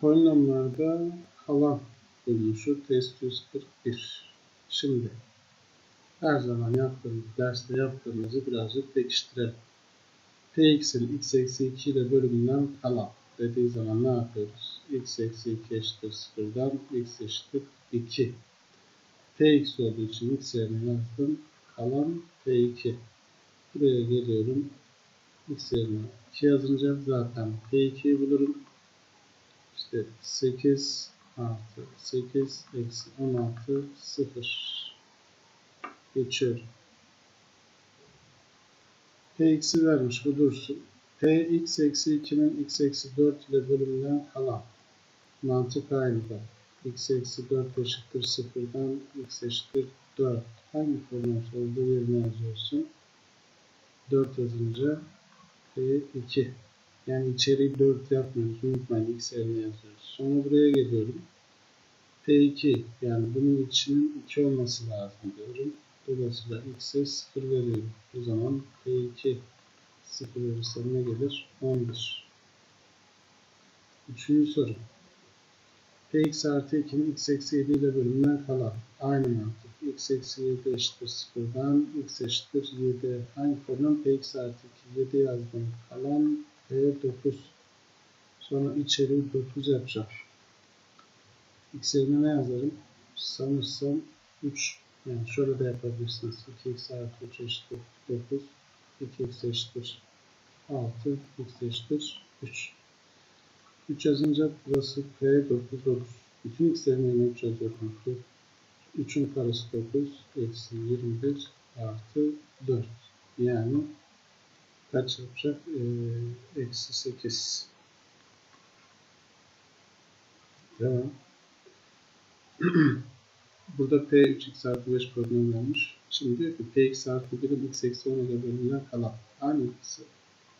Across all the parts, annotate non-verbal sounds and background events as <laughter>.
Polinomlarda kalan bulunuşu test 141. Şimdi her zaman yaptığımız, derste yaptığımızı birazcık pekiştirelim. Px'in x eksi 2 ile bölümünden kalan dediği zaman ne yapıyoruz? x eksi 2 eşittir 0'dan x eşittir 2. Px olduğu için x yerine yazdım. Kalan P2. Buraya geliyorum. x yerine 2 yazınca zaten P2'yi bulurum. İşte 8 artı 8 eksi 16 0 geçiyorum. Px'i vermiş bu dursun. Px eksi 2'nin x eksi 4 ile bölümünden kalan mantık aynı da. x eksi 4 eşittir 0'dan x eşittir 4. Hangi polinom olduğu yerine yazıyorsun. 4 yazınca P2. Yani içeriği 4 yapmıyoruz. Unutmayın x yerine yazıyoruz. Sonra buraya geliyorum. P2 yani bunun içinin 2 olması lazım diyorum. Dolayısıyla x'e 0 veriyorum. O zaman P2 0 verirse ne gelir? 11. Üçüncü soru. Px artı 2'nin x eksi 7 ile bölümünden kalan. Aynı mantık. x eksi 7 eşittir 0'dan x eşittir 7. Hangi polinom? Px artı 2. 7 yazdım. Kalan P9. Sonra içeriği 9 yapacağım. X yerine ne yazarım? Sanırsam 3. Yani şöyle de yapabilirsiniz. 2x artı 3 eşittir 9. 2x eşittir 6. x eşittir 3. 3 yazınca burası P 9 9. Bütün x'lerin yerine 3 yazıyorum. 3'ün karesi 9. Eksi 21 artı 4. Yani kaç yapacak? Ee, eksi 8. Devam. <clears throat> Burada P3x artı 5 problem vermiş. Şimdi diyor ki Px artı 1'in x eksi 10 ile bölümünden kalan. Aynı ikisi.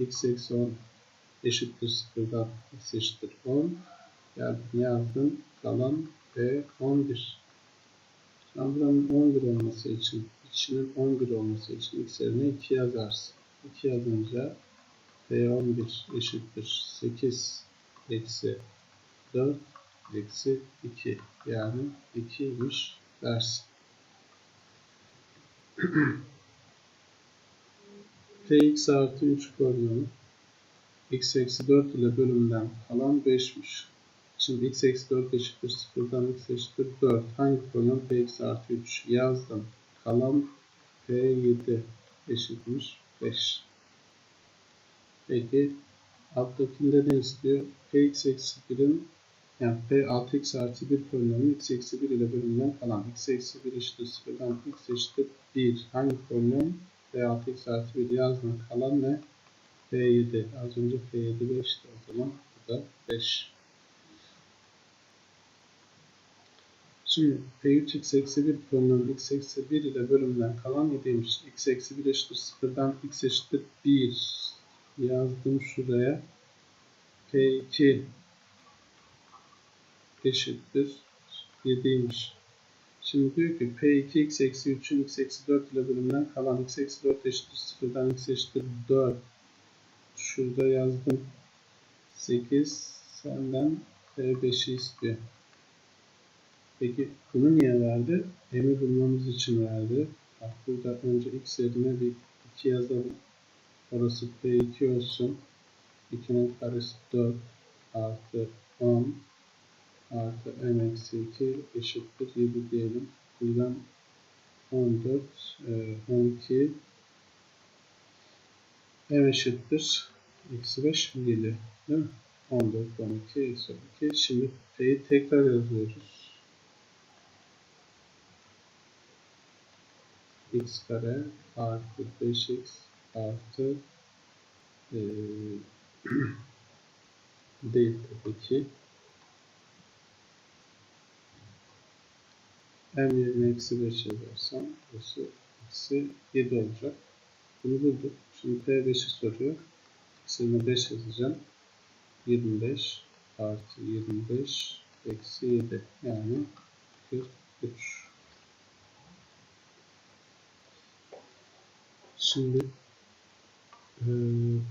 x eksi 10 eşittir 0'dan x eşittir 10. Yani ne yazdım? Kalan P11. Şimdi buranın 11 olması için, içinin 11 olması için x yerine 2 yazarsın. 2 yazınca P11 eşittir 8 eksi 4 eksi 2 yani 2'ymiş dersin. Px artı 3 polinomu x eksi 4 ile bölümden kalan 5'miş. Şimdi x eksi 4 eşittir 0'dan x eşittir 4. Hangi polinom px artı 3 yazdım. Kalan p7 eşitmiş 5. Peki alttakinde ne istiyor? px eksi 1'in yani p 6x artı 1 polinomu x eksi 1 ile bölümünden kalan x eksi 1 eşittir 0'dan x eşittir 1. Hangi polinom? p 6x artı 1 yazdım. Kalan ne? p7. Az önce p7 5'ti. O zaman bu da 5. Şimdi p3 x eksi 1 polinom x eksi 1 ile bölümden kalan 7'ymiş. x eksi 1 eşittir 0'dan x eşittir 1 yazdım şuraya. p2 eşittir 7'ymiş. Şimdi diyor ki P2 x eksi 3'ün x eksi 4 ile bölümünden kalan x eksi 4 eşittir 0'dan x eşittir 4. Şurada yazdım. 8 senden P5'i istiyor. Peki bunu niye verdi? M'i bulmamız için verdi. Bak burada önce x yerine bir 2 yazalım. Orası P2 olsun. 2'nin karesi 4 artı 10 artı m eksi 2 eşittir 7 diyelim. Buradan 14, 12 m eşittir eksi 5 mi geliyor? Değil mi? 14, 12, eksi 12. Şimdi p'yi tekrar yazıyoruz. X kare artı 5x artı e, <clears throat> delta 2 m yerine eksi 5 yazarsam burası eksi 7 olacak. Bunu bulduk. Şimdi P5'i soruyor. X'ine 5 yazacağım. 25 artı 25 eksi 7 yani 43. Şimdi ee,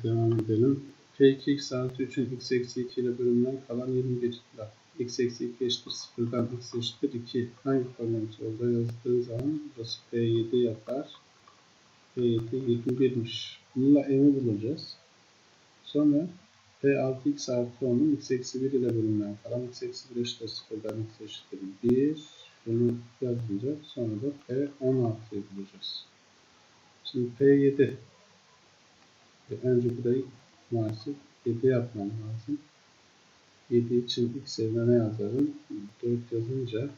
devam edelim. P2x artı 3'ün x eksi 2 ile bölümünden kalan 21 ile x eksi 2 eşittir 0'dan x eşittir 2 hangi polinom sorduğu yazdığı zaman burası P7 yapar. P7 21'miş. Bununla m'i bulacağız. Sonra P6x artı 10'un x eksi 1 ile bölümünden kalan x eksi 1 eşittir 0'dan x eşittir 1. Bunu yazınca sonra da P16'yı bulacağız. Şimdi P7 önce burayı maalesef 7 yapmam lazım. 7 için x yerine ne yazarım? 4 yazınca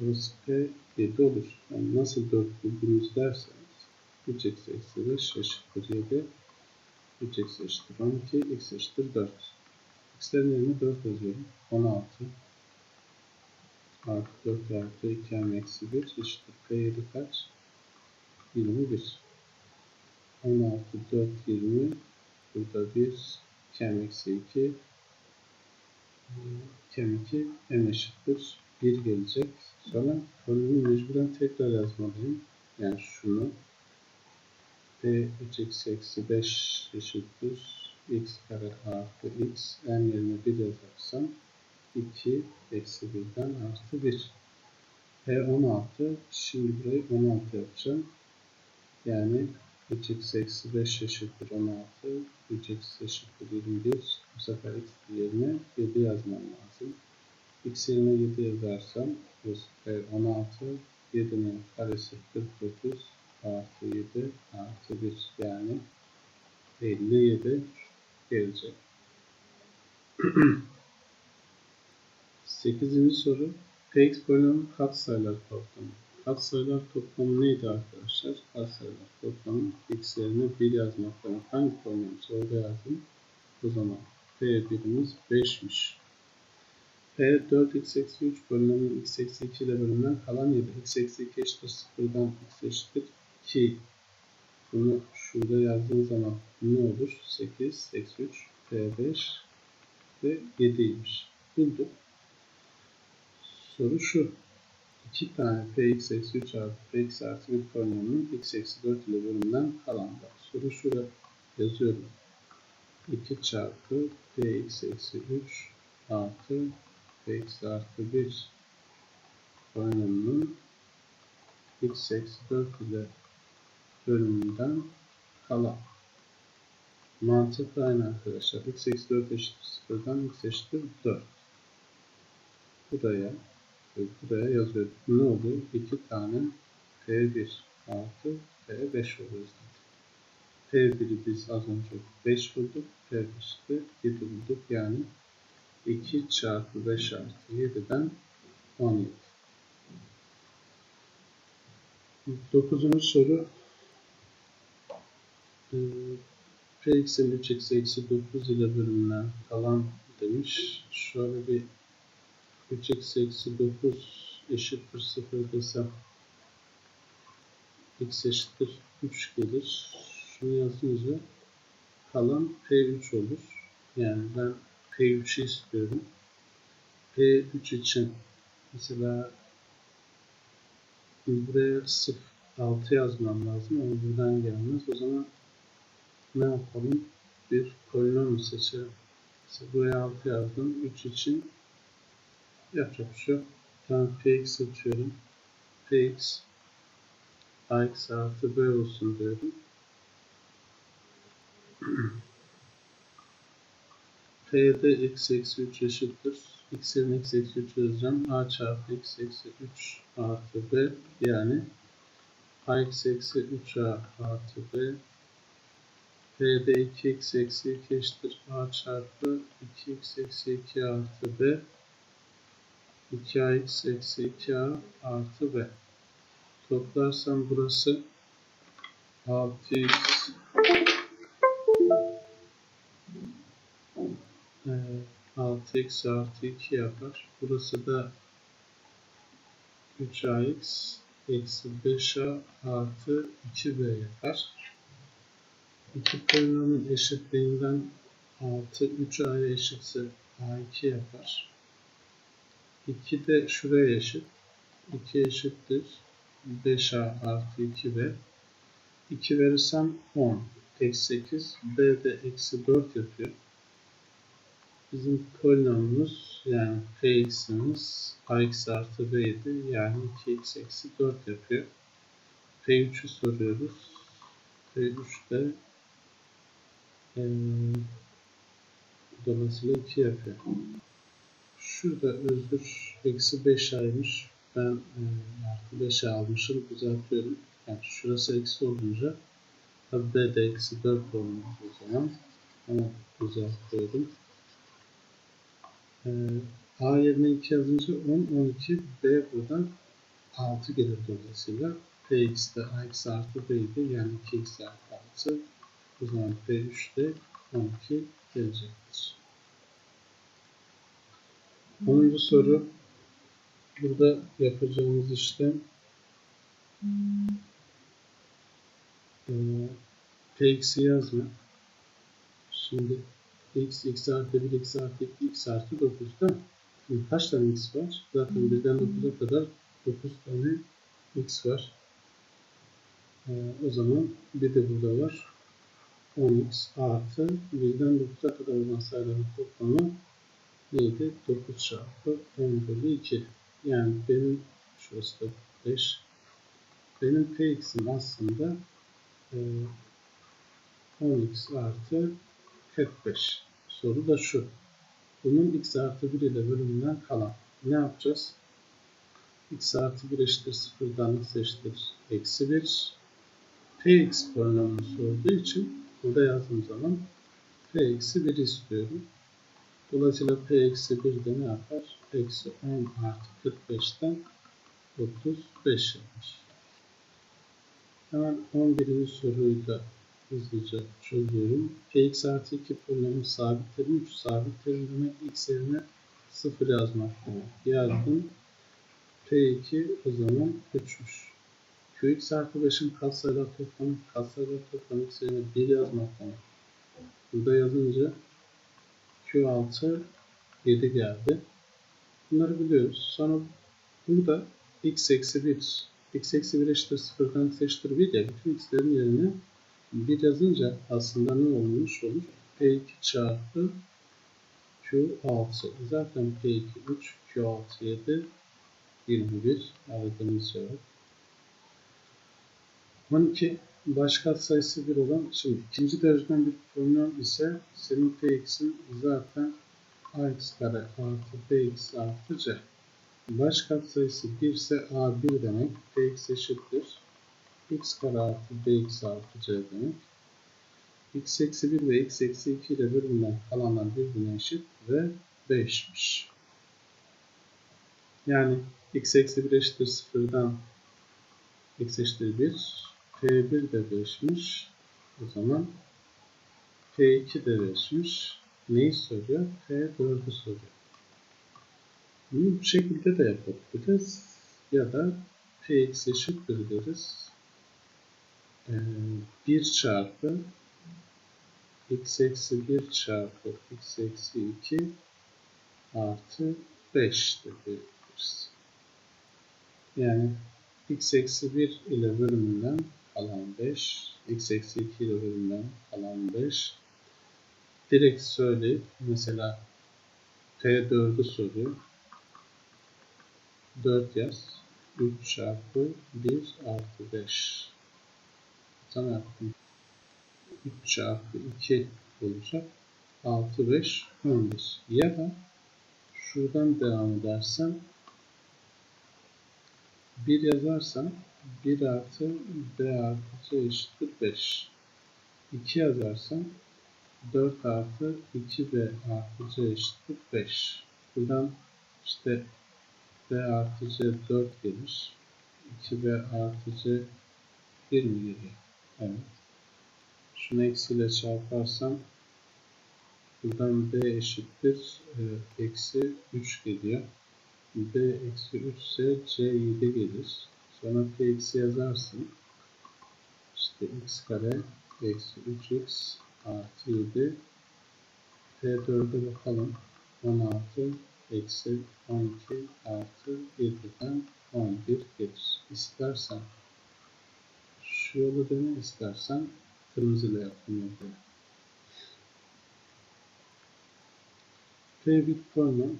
burası P7 olur. Yani nasıl 4 buldunuz derseniz 3x eksi 5 eşittir 7 3x eşittir 12 x eşittir 4 x'lerin yerine 4 yazıyorum. 16 artı 4 artı 2 m eksi 1 eşittir P7 kaç? 21 16 4 20 burada 1 kem eksi 2 kem 2 m eşittir 1 gelecek. Sonra polinomu mecburen tekrar yazmalıyım. Yani şunu p 3x eksi 5 eşittir x kare artı x m yerine 1 yazarsam 2 eksi 1'den artı 1 p 16 şimdi burayı 16 yapacağım. Yani 3x eksi 5 eşittir 16. 3x eşittir 21. Bu sefer x yerine 7 yazmam lazım. x yerine 7 yazarsam bu sefer 16. 7'nin karesi 49 artı 7 artı 1 yani 57 gelecek. <clears throat> 8. soru Px polinomun katsayılar toplamı. Katsayılar toplamı neydi arkadaşlar? Katsayılar toplamı x yerine 1 yazmaktan hangi polinom soruda yazdım? O zaman P1'imiz 5'miş. P 4x eksi 3 polinomun x eksi 2 ile bölümünden kalan 7. x eksi 2 eşittir 0'dan x eşittir 2. Bunu şurada yazdığım zaman ne olur? 8 eksi 3 P5 ve 7'ymiş. Bulduk. Soru şu. 2 tane px eksi 3 artı px artı 1 polinomunun x eksi 4 ile bölümünden kalan. Soru şurada yazıyorum. 2 çarpı px eksi 3 artı px artı 1 polinomunun x eksi 4 ile bölümünden kalan. Mantık aynı arkadaşlar. x eksi 4 eşittir 0'dan x eşittir 4. Buraya buraya yazıyorum. Ne oluyor? 2 tane P1 artı P5 oluyor zaten. P1'i biz az önce 5 bulduk. P5'te 7 bulduk. Yani 2 çarpı 5 artı 7'den 17. Dokuzuncu soru ee, Px'in 3x eksi 9 ile bölümünden kalan demiş. Şöyle bir 3x eksi 9 eşittir 0 desem x eşittir 3 gelir. Şunu yazınca kalan P3 olur. Yani ben P3'ü istiyorum. P3 için mesela buraya 0 6 yazmam lazım ama buradan gelmez. O zaman ne yapalım? Bir polinom seçelim. Mesela buraya 6 yazdım. 3 için Yapacak bir şey yok. Ben px atıyorum. px ax artı b olsun diyorum. <clears throat> P'de x eksi 3 eşittir. x yerine x eksi 3 yazacağım. a çarpı x eksi 3 artı b yani ax eksi 3a artı b P'de 2x eksi 2 eşittir. a çarpı 2x eksi 2 artı b 2ax eksi 2a artı b. Toplarsam burası 6x e, 6x artı 2 yapar. Burası da 3ax eksi 5a artı 2b yapar. İki polinomun eşitliğinden 6 3a'ya eşitse a2 yapar. 2 de şuraya eşit. 2 eşittir. 5A artı 2B. 2 verirsem 10. eksi 8, b de eksi 4 yapıyor. Bizim polinomumuz yani px'imiz ax artı b'ydi. Yani 2x eksi 4 yapıyor. P3'ü soruyoruz. P3'te ee, dolayısıyla 2 yapıyor. Şurada özgür eksi 5 aymış. Ben e, artı 5 almışım. Düzeltiyorum. Yani şurası eksi olunca tabi B de eksi 4 olmuş o zaman. Ama düzeltiyorum. E, A yerine 2 yazınca 10, 12. B buradan 6 gelir dolayısıyla. Px de ax artı b'ydi. Yani 2x artı 6. O zaman P3 de 12 gelecektir. 10. soru burada yapacağımız işlem e, px'i yazma. Şimdi x, x artı 1, x artı 2, x artı 9 değil mi? Şimdi kaç tane x var? Zaten 1'den 9'a kadar 9 tane x var. Ee, o zaman bir de burada var. 10x artı 1'den 9'a kadar olan sayıların toplamı neydi? 9 çarpı 10 bölü 2. Yani benim şurası da 5. Benim px'im aslında e, 10x artı 45. Soru da şu. Bunun x artı 1 ile bölümünden kalan. Ne yapacağız? x artı 1 eşittir 0'dan x eşittir eksi 1. px polinomunu sorduğu için burada yazdığım zaman p eksi 1 istiyorum. Dolayısıyla p eksi 1 de ne yapar? Eksi 10 artı 45'ten 35 yapar. Hemen 11. soruyu da hızlıca çözüyorum. px artı 2 polinomu sabit terim 3 sabit terim demek x yerine 0 yazmak demek. Yazdım. p2 o zaman 3'müş. qx artı 5'in katsayılar toplamı katsayılar toplamı x yerine 1 yazmak demek. Burada yazınca Q6 7 geldi. Bunları biliyoruz. Sonra burada x eksi 1 x eksi 1 eşittir 0'dan x eşittir 1 ya bütün x'lerin yerine 1 yazınca aslında ne olmuş olur? P2 çarpı Q6. Zaten P2 3, Q6 7, 21 aradığımız cevap. 12 baş sayısı 1 olan, şimdi ikinci dereceden bir polinom ise senin px'in zaten ax kare artı bx artı c. Baş sayısı 1 ise a1 demek, px eşittir. x kare artı bx artı c demek. x eksi 1 ve x eksi 2 ile bölümden kalanlar birbirine eşit ve 5'miş. Yani x eksi 1 eşittir 0'dan x eşittir 1 P1 de 5'miş. O zaman P2 de 5'miş. Neyi soruyor? P4'ü soruyor. Bunu bu şekilde de yapabiliriz. Ya da Px eşittir deriz. Ee, 1 çarpı x eksi 1 çarpı x eksi 2 artı 5 de diyebiliriz. Yani x eksi 1 ile bölümünden kalan 5. x eksi 2 ile bölümden kalan 5. Direkt söyleyip mesela P4'ü soruyor. 4 yaz. 3 çarpı 1 artı 5. Tam yaptım. 3 çarpı 2 olacak. 6, 5, 11. Ya da şuradan devam edersem 1 yazarsam 1 artı b artı c eşittir 5. 2 yazarsam 4 artı 2b artı c eşittir 5. Buradan işte b artı c 4 gelir. 2b artı c 1 mi geliyor? Evet. Şunu eksiyle çarparsam buradan b eşittir e, eksi 3 geliyor. b eksi 3 ise c 7 gelir. Sonra px yazarsın. İşte x kare eksi 3x artı 7 P4'e bakalım. 16 eksi 12 artı 7'den 11 gelir. İstersen şu yolu dene istersen Kırmızıyla yaptım noktayı. P bit polinom.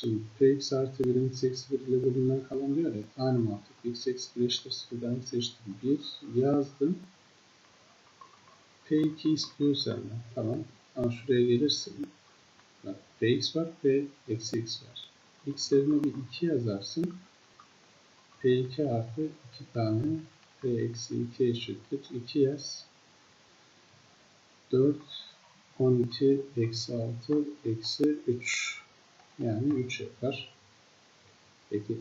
Şimdi Px artı 1'in x eksi 1 ile bölümünden kalan diyor ya. Aynı mantık. x eksi 1 eşittir 0'dan x eşittir 1 yazdım. P2 istiyor senden. Tamam. Ama şuraya gelirsin. Bak Px var, P eksi x var. X yerine bir 2 yazarsın. P2 artı 2 tane P eksi 2 eşittir. 2 yaz. 4 12 eksi 6 eksi 3 yani 3 yapar. Peki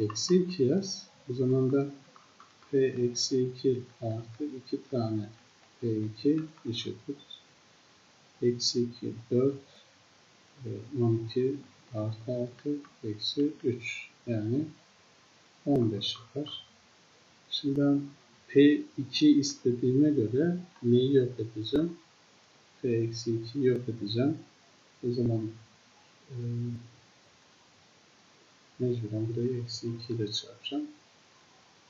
eksi 2 yaz. O zaman da P eksi 2 artı 2 tane P2 eşittir. Eksi 2 4 12 artı 6 eksi 3 yani 15 yapar. Şimdi ben P2 istediğime göre neyi yok edeceğim? P eksi 2 yok edeceğim. O zaman e, mecburen burayı eksi 2 ile çarpacağım.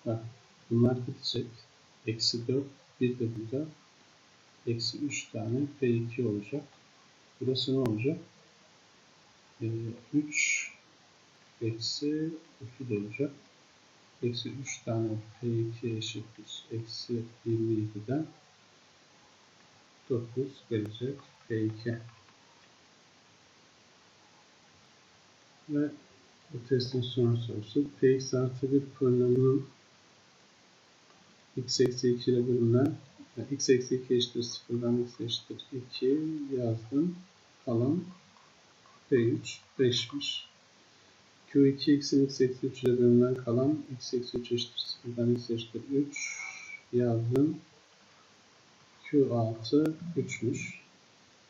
Bak bunlar gidecek. Eksi 4 bir de burada. Eksi 3 tane P2 olacak. Burası ne olacak? E, 3 eksi 2 de olacak. Eksi 3 tane P2 eşittir. Eksi 27'den 9 gelecek P2. Ve bu testin son sorusu Px artı bir polinomunun x eksi 2 ile bölümünen yani x eksi 2 eşittir 0'dan x eşittir 2 yazdım. Kalan P3 5'miş. Q2 x'in x eksi 3 ile bölümünden kalan x eksi 3 eşittir 0'dan x eşittir 3 yazdım. Q6 3'müş.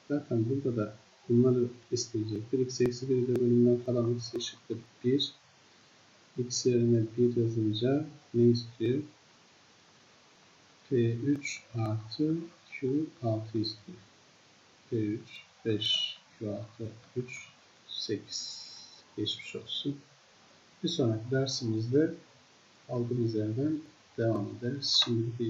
Zaten burada da bunları isteyecektir. x eksi 1 ile bölümünden kalan x eşittir 1. x yerine 1 yazınca ne istiyor? P3 artı Q6 istiyor. P3 5 Q6 3 8 geçmiş olsun. Bir sonraki dersimizde aldığımız yerden devam ederiz. Şimdi bir